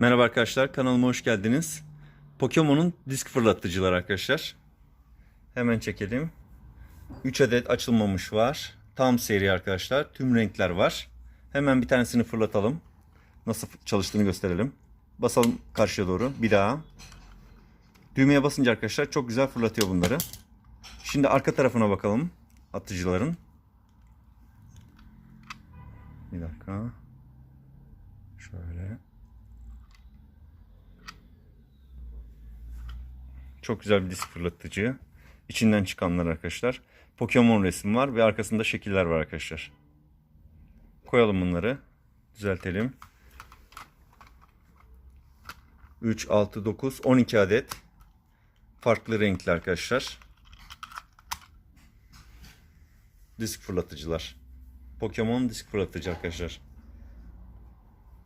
Merhaba arkadaşlar kanalıma hoş geldiniz. Pokemon'un disk fırlatıcılar arkadaşlar. Hemen çekelim. 3 adet açılmamış var. Tam seri arkadaşlar. Tüm renkler var. Hemen bir tanesini fırlatalım. Nasıl çalıştığını gösterelim. Basalım karşıya doğru. Bir daha. Düğmeye basınca arkadaşlar çok güzel fırlatıyor bunları. Şimdi arka tarafına bakalım. Atıcıların. Bir dakika. Şöyle. Çok güzel bir disk fırlatıcı. İçinden çıkanlar arkadaşlar. Pokemon resim var ve arkasında şekiller var arkadaşlar. Koyalım bunları. Düzeltelim. 3, 6, 9, 12 adet. Farklı renkli arkadaşlar. Disk fırlatıcılar. Pokemon disk fırlatıcı arkadaşlar.